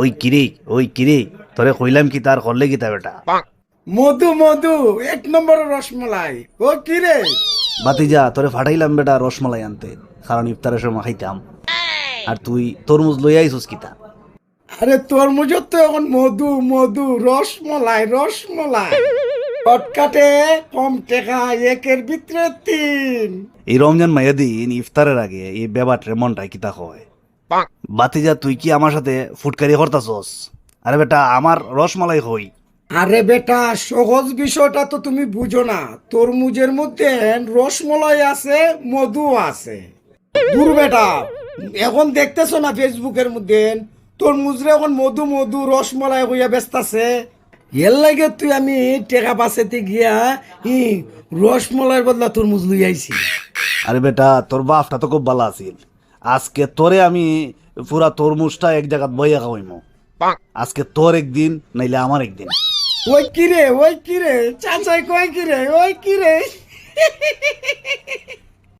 ওই কিরে ওই কিরে তোরে কইলাম কি তার করলে কি তা বেটা? মধু মধু এক নম্বর রসমলাই। ও কিরে? বাতিজা তোরে ফাটাইলাম বেটা রসমালাই আনতে কারণ ইফতারের সময় খাইতাম। আর তুই তরমুজ লই আইসুস কিতা আরে তরমুজের তো এখন মধু মধু রসমলাই রসমলাই। শর্টকাটে কম টেকা একের ভিতরে তিন। এই রমজান মাইয়া দিন ইফতারের আগে এই বেবাটরে মনটাই কিতা হয়? বাতিজা তুই কি আমার সাথে ফুটকারি করতাছস? আরে বেটা আমার রসমালাই হই। আরে বেটা সহজ বিষয়টা তো তুমি বুঝো না। তরমুজের মধ্যে রসমলাই আছে মধু আছে। দূর বেটা এখন দেখতেছো না ফেসবুকের মধ্যে? তরমুজরে এখন মধু মধু রসমলাই হইয়া ব্যস্ত আছে। এর লাগে তুই আমি টেকা বাঁচাতে গিয়া ই রসমলাইয়ের বদলা তরমুজ লই আইছি। আরে বেটা তোর বাপটা তো খুব ভালো আছিল। আজকে তোরে আমি পুরা তরমুজটা এক জায়গাত বইয়া খাওয়াইমো। আজকে তোর একদিন নাইলে আমার একদিন। ওই কিরে ওই কিরে চাচাই কয় কিরে ওই কিরে।